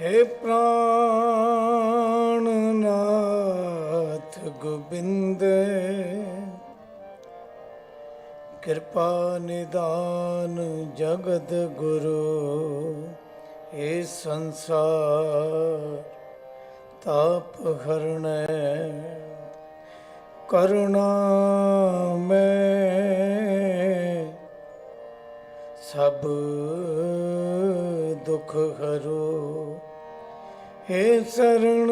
ਹੇ हे ਪ੍ਰਾਣਨਾਥ ਗੋਬਿੰਦ। ਕਿਰਪਾ ਨਿਦਾਨ ਜਗਤ ਗੁਰੂ, ਏ ਸੰਸਾਰ ਤਾਪ ਹਰਣੈ ਕਰੁਣਾ ਮੈਂ। ਸਭ ਦੁਖ ਹਰੋ। ਏ ਸਰਣ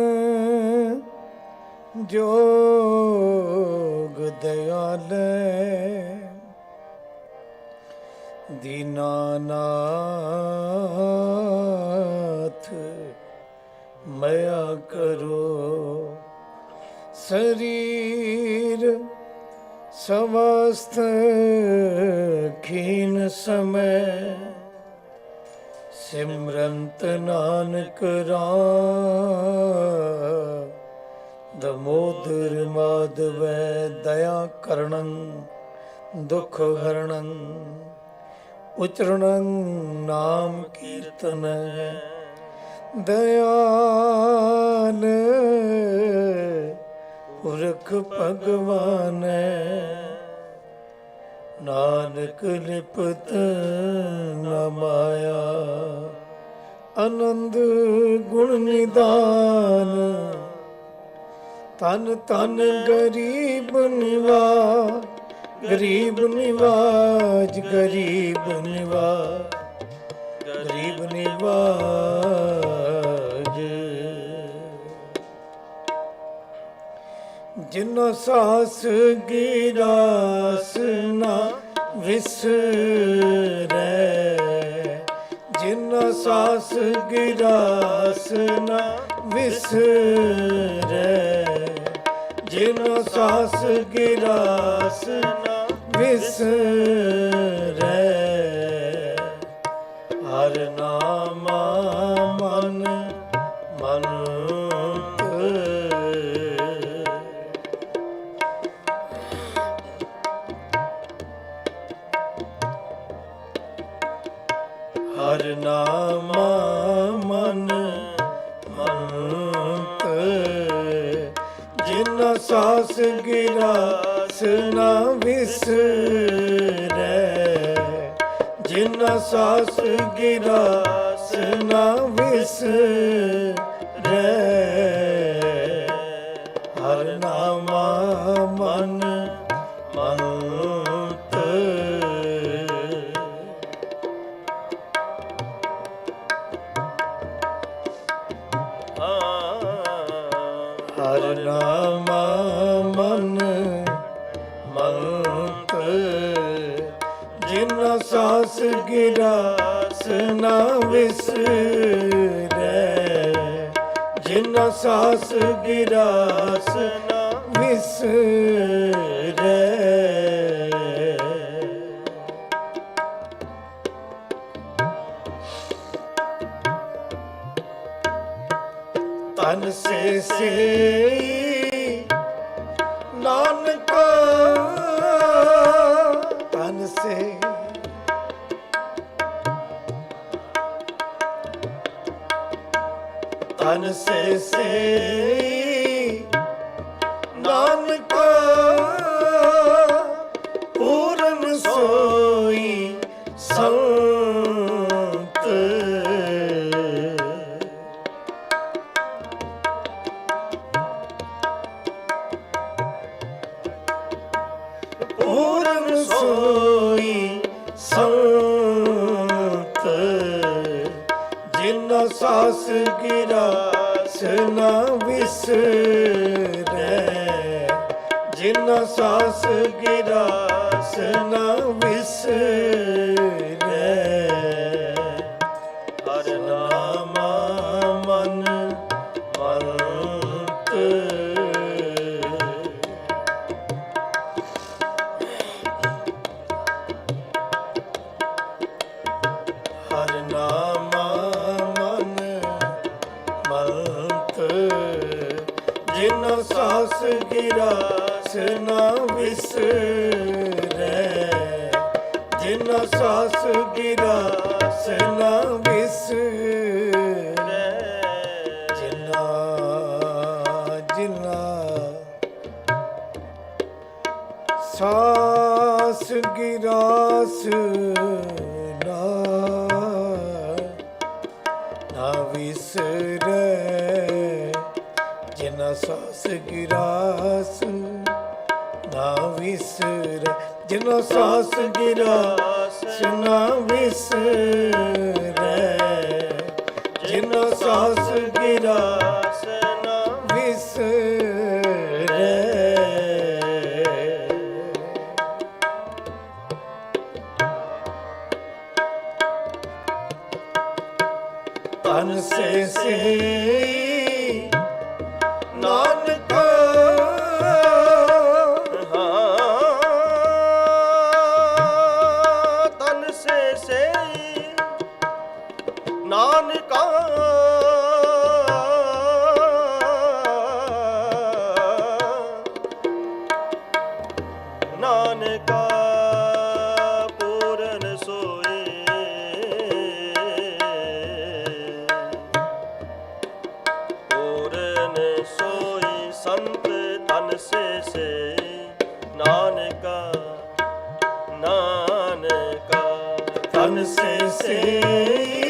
ਜੋਗ ਦਿਆਲੇ। ਦੀਨਾਨਾਥ ਮਇਆ ਕਰੋ ਸਰੀਰ ਸਮਸਤ ਖੀਨ ਸਮੈ। ਸਿਮਰੰਤ ਨਾਨਕ ਰਾਮ। ਦਮੋਦਰ ਮਾਧਵੈ ਦਇਆ ਕਰਣੰ, ਦੁਖ ਹਰਣੰ। ਉਚਰਣੰ ਨਾਮ ਕੀਰਤਨ ਦਇਆਨ ਪੁਰਖ ਭਗਵਾਨ। ਨਾਨਕ ਲਿਪਤ ਨ ਮਾਇਆ, ਆਨੰਦ ਗੁਣ ਨਿਦਾਨ, ਤਨ ਤਨ ਗਰੀਬ ਨਿਵਾਜ ਗਰੀਬ ਨਿਵਾਜ, ਗਰੀਬ ਨਿਵਾ ਗਰੀਬ ਨਿਵਾਜ। ਜਿਨ ਸਾਸ ਗਿਰਾਸ ਨਾ ਵਿਸਰੈ ਜਿਨ ਸਾਸ ਗਿਰਾਸ ਨਾ ਵਿਸਰੈ ਜਿਨ ਸਾਸ ਗਿਰਾਸ ਨਾ ਵਿਸਰੈ। ਹਰ ਨਾਮਾ ਮਨ ਮਨ ਜਿਨ ਸਾਸ ਗਿਰਾਸ ਨਾ ਵਿਸਰੈ। ਜਿਨ ਸਾਸ ਗਿਰਾਸ ਨਾ ਵਿਸਰੈ। ਜਿਨ ਸਾਸ ਗਿਰਾਸ ਨਾ ਵਿਸਰੈ ਜਿਨ ਸਾਸ ਗਿਰਾਸ ਨਾ ਵਿਸਰੈ। ਤਨ ਸੇ ਸੇ ਤਨ ਸੇ ਸੇ ਨਾ ਵਿਸਰੈ। ਜਿਨ ਸਾਸ ਗਿਰਾਸ ਨਾ ਵਿਸਰੈ। ਗਿਰਾਸ ਨਾ ਵਿਸਰੈ ਜਿਨ ਸਾਸ ਗਿਰਾਸ ਨਾ ਵਿਸਰੈ ਜਿਨਾ ਜਿਨਾ ਸਾਸ ਗਿਰਾਸ ਨਾ ਨਾ ਵਿਸਰੈ ਜਿਨਾ ਸਾਸ ਗਿਰਾਸ ਵਿਸਰੈ ਜਿਨਾ ਸਾਸ ਗਿਰਾ ਨਾ ਵਿਸਰੈ ਜਿਨਾ ਸਾਸ ਗਿਰਾਸ ਨਾ ਵਿਸਰੈ ਤਨ ਸੇ ਸੇ ਨਾਨਕਾ ਨਾਨਕਾ ਪੂਰਨ ਸੋਏ ਪੂਰਨ ਸੋਈ ਸੰਤ ਤਨ ਸੇ ਸੇ ਨਾਨਕਾ ਨਾਨਕਾ ਤਨ ਸੇ ਸੇ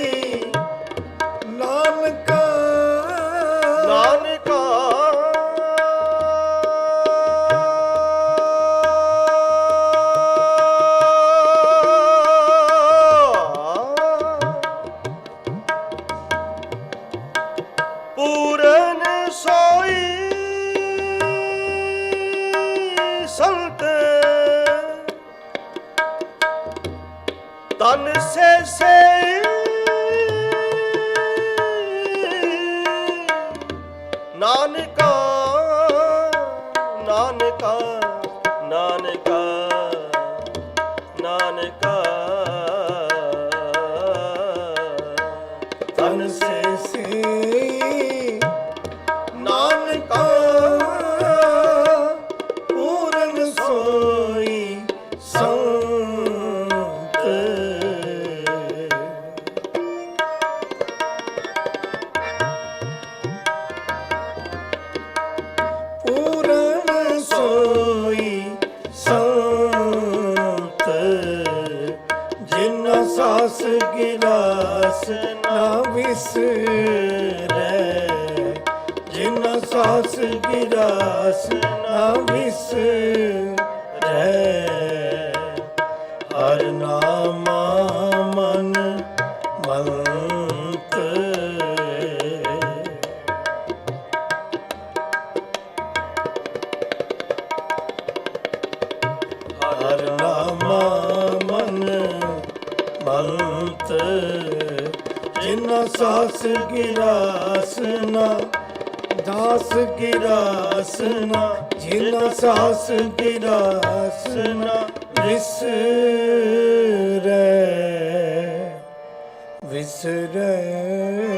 ਤਨ ਸੇ ਸੇ ਨਾਨਕਾ ਨਾਨਕਾ ਨਾਨਕਾ ਨਾਨਕਾ। ਜਿਨ ਸਾਸ ਗਿਰਾਸ ਨਾ ਵਿਸਰੈ। ਜਿਨ ਸਾਸ ਗਿਰਾਸ ਨਾ ਵਿਸਰੈ। ਸਾਸ ਗਿਰਾਸ ਨਾ ਦਾਸ ਗਿਰਾਸ ਨਾ ਜਿਨਾ ਸਾਸ ਗਿਰਾਸ ਵਿਸਰੈ ਵਿਸਰੈ